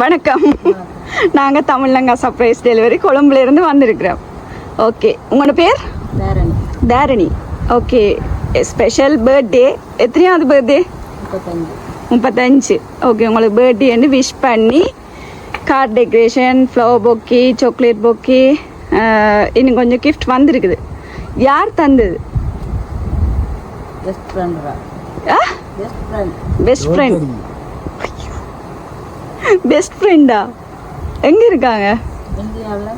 வணக்கம். நாங்கள் தமிழ்லங்கா surprise delivery கொழும்புல இருந்து வந்திருக்கிறோம். ஓகே உங்களோட பேர்? Dharani. Dharani. Okay special birthday எத்தனையாவது பர்த்டே முப்பத்தஞ்சு. ஓகே உங்களுக்கு பர்த்டேன்னு விஷ் பண்ணி card decoration flower bouquet chocolate bouquet இன்னும் கொஞ்சம் கிஃப்ட் வந்திருக்குது. யார் தந்தது? பெஸ்ட் ஃப்ரெண்ட்ரா ஆ? Best friend best friend best ஃப்ரெண்டா எங்கே இருக்காங்க? இந்தியாவில்.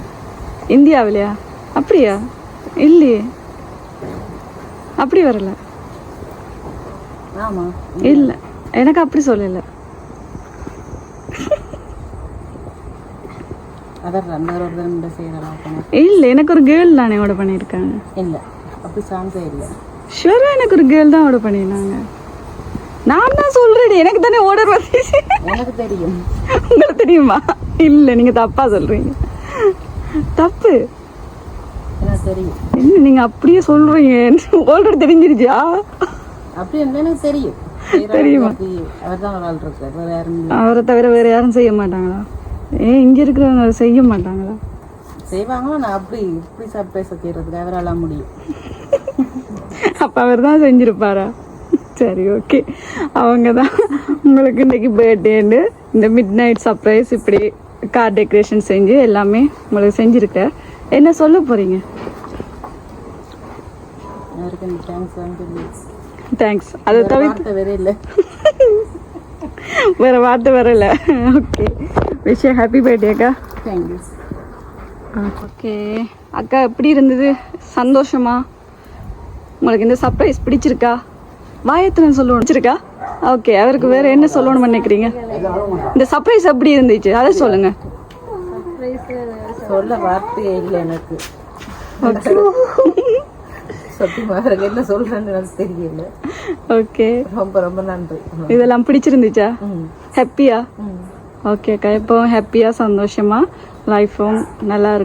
இந்தியாவிலையா? அப்படியா? இல்லையே. அப்படி வரல. இல்லை. எனக்கு அப்படி சொல்லலை. இல்லை எனக்கு ஒரு கேர்ள் தானே ஆர்டர் பண்ணியிருக்காங்க. இல்லை. அப்படி சான்ஸே இல்லை. ஷுவராக எனக்கு ஒரு கேர்ள் தான் ஆர்டர் பண்ணியிருந்தாங்க. நான் தான் சொல்கிறேன் எனக்கு தானே ஆர்டர் வந்துச்சு? எனக்கு தெரியும். உங்களுக்கு தெரியுமா? இல்லை நீங்கள் தப்பாக சொல்கிறீங்க தப்பு. என்ன நீங்கள் அப்படியே சொல்கிறீங்க ஆல்ரெடி தெரிஞ்சிருச்சா? அப்படி எனக்கு தெரியும். தெரியுமா? அவர் தவிர வேறு யாரும் செய்ய மாட்டாங்களா? ஏன் இங்கே இருக்கிறவங்க செய்ய மாட்டாங்களா? செய்வாங்களா? நான் அப்படி இப்படி சர்ப்ரைஸ் செய்யறதுக்கு அவரால் முடியும். அப்போ அவர் தான் செஞ்சிருப்பாரா? சரி ஓகே அவங்க தான் உங்களுக்கு இன்னைக்கு பர்த்டேன்னு இந்த மிட் நைட் சர்ப்ரைஸ் இப்படி கார் டெக்கரேஷன் செஞ்சு எல்லாமே உங்களுக்கு செஞ்சுருக்க. என்ன சொல்ல போகிறீங்க தேங்க்ஸ் அதை தவிர வேற இல்லை. வேறு வார்த்தை வரல. ஓகே விஷயம் ஹாப்பி பர்த்டே அக்கா. தேங்க்யூ ஓகே அக்கா எப்படி இருந்தது? சந்தோஷமா? உங்களுக்கு இந்த சர்ப்ரைஸ் பிடிச்சிருக்கா? வாயத்திரன் சொல்லணும்? பிடிச்சிருக்கா ஓகே அவருக்கு வேற என்ன சொல்லணும்னு நினைக்கிறீங்க? இந்த சர்ப்ரைஸ் எப்படி இருந்துச்சு? அதை சொல்லுங்க. சொல்ல வார்த்தையே இல்லை எனக்கு. என்ன சொல்றேன்னு எனக்கு தெரியல. ஓகே ரொம்ப ரொம்ப நன்றி. இதெல்லாம் பிடிச்சிருந்துச்சா? ஹாப்பியா ஓகே அக்கா இப்போ ஹாப்பியாக சந்தோஷமா லைஃப்பும் நல்லா இருக்கு